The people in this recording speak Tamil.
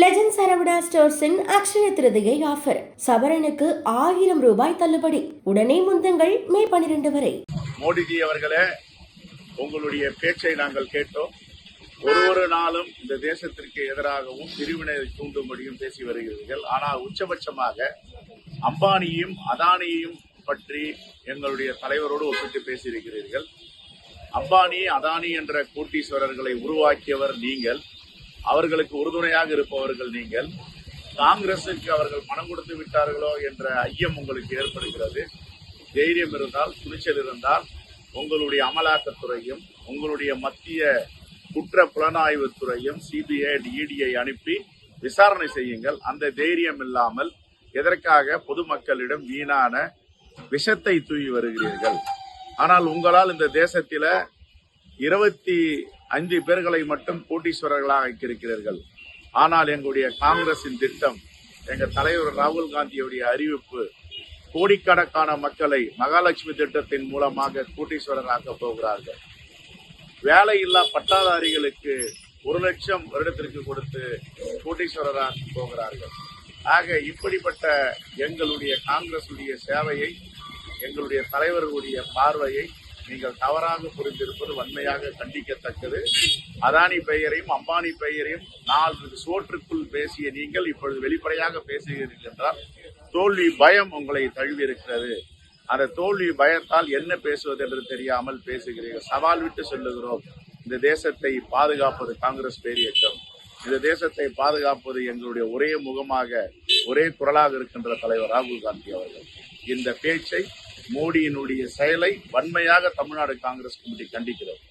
லெஜண்ட் சரவணா ஸ்டோர்ஸின் அக்ஷய திருதியை ஆஃபர் சவரனுக்கு ஆயிரம் ரூபாய் தள்ளுபடி. உடனே முந்தங்கள் மே பனிரெண்டு வரை. மோடிஜி அவர்களே உங்களுடைய பேச்சை நாங்கள் கேட்டோம். ஒரு ஒரு நாளும் இந்த தேசத்திற்கு எதிராகவும் பிரிவினை தூண்டும்படியும் பேசி வருகிறீர்கள். ஆனால் உச்சபட்சமாக அம்பானியும் அதானியையும் பற்றி எங்களுடைய தலைவரோடு ஒப்பிட்டு பேசியிருக்கிறீர்கள். அம்பானி அதானி என்ற கோட்டீஸ்வரர்களை உருவாக்கியவர் நீங்கள். அவர்களுக்கு உறுதுணையாக இருப்பவர்கள் நீங்கள். காங்கிரசுக்கு அவர்கள் பணம் கொடுத்து விட்டார்களோ என்ற ஐயம் உங்களுக்கு ஏற்படுகிறது. தைரியம் இருந்தால் துணிச்சல் இருந்தால் உங்களுடைய அமலாக்கத்துறையும் உங்களுடைய மத்திய குற்ற புலனாய்வுத் துறையும் சிபிஐ இடியை அனுப்பி விசாரணை செய்யுங்கள். அந்த தைரியம் இல்லாமல் எதற்காக பொதுமக்களிடம் வீணான விஷத்தை தூவி வருகிறீர்கள்? ஆனால் உங்களால் இந்த தேசத்தில இருபத்தி அஞ்சு பேர்களை மட்டும் கோட்டீஸ்வரர்களாக இருக்கிறீர்கள் ஆனால் எங்களுடைய காங்கிரசின் திட்டம் எங்கள் தலைவர் ராகுல் காந்தியுடைய அறிவிப்பு கோடிக்கணக்கான மக்களை மகாலட்சுமி திட்டத்தின் மூலமாக கோட்டீஸ்வரராக்க போகிறார்கள். வேலையில்லா பட்டாதாரிகளுக்கு ஒரு லட்சம் வருடத்திற்கு கொடுத்து கோட்டீஸ்வரராக போகிறார்கள். ஆக இப்படிப்பட்ட எங்களுடைய காங்கிரசுடைய சேவையை எங்களுடைய தலைவர்களுடைய பார்வையை நீங்கள் தவறாக புரிந்திருப்பது வன்மையாக கண்டிக்கத்தக்கது. அதானி பெயரையும் அம்பானி பெயரையும் நாலு சோற்றுக்குள் பேசிய நீங்கள் இப்பொழுது வெளிப்படையாக பேசுகிறீர்கள் என்றால் தோல்வி பயம் உங்களை தழுவி இருக்கிறது அந்த தோல்வி பயத்தால் என்ன பேசுவது என்று தெரியாமல் பேசுகிறீர்கள். சவால் விட்டு சொல்லுகிறோம் இந்த தேசத்தை பாதுகாப்பது காங்கிரஸ் பேரியக்கம் இந்த தேசத்தை பாதுகாப்பது எங்களுடைய ஒரே முகமாக ஒரே குரலாக இருக்கின்ற தலைவர் ராகுல் காந்தி அவர்கள். இந்த பேச்சை மோடியினுடைய செயலை வன்மையாக தமிழ்நாடு காங்கிரஸ் கமிட்டி கண்டிக்கிறது.